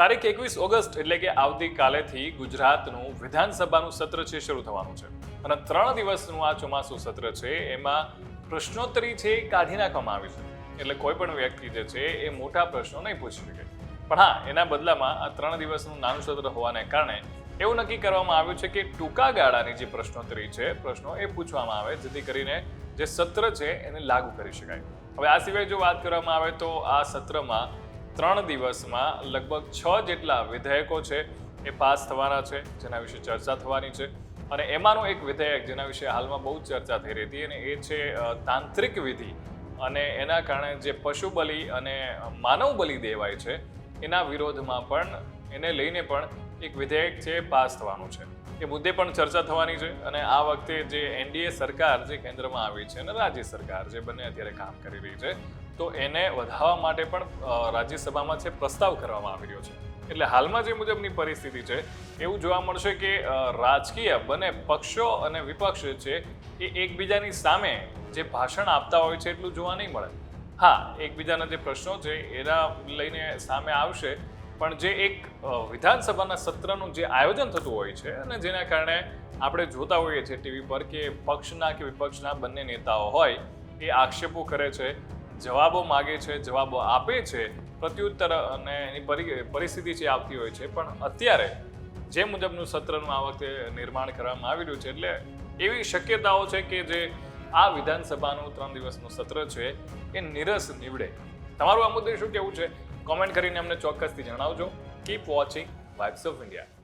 તારીખ એકવીસ ઓગસ્ટ એટલે કે આવતીકાલેથી ગુજરાતનું વિધાનસભાનું સત્ર છે, શરૂ થવાનું છે. અને ત્રણ દિવસનું આ ચોમાસું સત્ર છે, એમાં પ્રશ્નોત્તરી છે એ કાઢી નાખવામાં આવી છે. એટલે કોઈ પણ વ્યક્તિ જે છે એ મોટા પ્રશ્નો નહીં પૂછી શકે. પણ હા, એના બદલામાં આ ત્રણ દિવસનું નાનું સત્ર હોવાને કારણે એવું નક્કી કરવામાં આવ્યું છે કે ટૂંકા ગાળાની જે પ્રશ્નોત્તરી છે, પ્રશ્નો એ પૂછવામાં આવે, જેથી કરીને જે સત્ર છે એને લાગુ કરી શકાય. હવે આ સિવાય જો વાત કરવામાં આવે તો આ સત્રમાં ત્રણ દિવસમાં લગભગ છ જેટલા વિધેયકો છે એ પાસ થવાના છે, જેના વિશે ચર્ચા થવાની છે. અને એમાંનું એક વિધેયક જેના વિશે હાલમાં બહુ જ ચર્ચા થઈ રહી હતી અને એ છે તાંત્રિક વિધિ. અને એના કારણે જે પશુ બલિ અને માનવ બલિ દેવાય છે, એના વિરોધમાં પણ, એને લઈને પણ એક વિધેયક છે પાસ થવાનું છે. એ મુદ્દે પણ ચર્ચા થવાની છે અને આ વખતે જે એનડીએ સરકાર જે કેન્દ્રમાં આવી છે અને રાજ્ય સરકાર જે બંને અત્યારે કામ કરી રહી છે, તો એને વધારવા માટે પણ રાજ્યસભામાં છે પ્રસ્તાવ કરવામાં આવી રહ્યો છે. એટલે હાલમાં જે મુજબની પરિસ્થિતિ છે, એવું જોવા મળશે કે રાજકીય બંને પક્ષો અને વિપક્ષ છે, એ એકબીજાની સામે જે ભાષણ આપતા હોય છે એટલું જોવા નહીં મળે. હા, એકબીજાના જે પ્રશ્નો છે એના લઈને સામે આવશે પણ જે એક વિધાનસભાના સત્રનું જે આયોજન થતું હોય છે અને જેના કારણે આપણે જોતા હોઈએ છીએ ટીવી પર કે પક્ષના કે વિપક્ષના બંને નેતાઓ હોય, એ આક્ષેપો કરે છે, જવાબો માગે છે, જવાબો આપે છે, પ્રત્યુત્તર અને એની પરી, પરિસ્થિતિ જે આવતી હોય છે. પણ અત્યારે જે મુજબનું સત્રનું આ વખતે નિર્માણ કરવામાં આવી રહ્યું છે, એટલે એવી શક્યતાઓ છે કે જે આ વિધાનસભાનું ત્રણ દિવસનું સત્ર છે, એ નિરસ નીવડે. તમારું આ મુદ્દે શું કહેવું છે? કોમેન્ટ કરીને અમને ચોક્કસથી જણાવજો. Keep watching vibes of India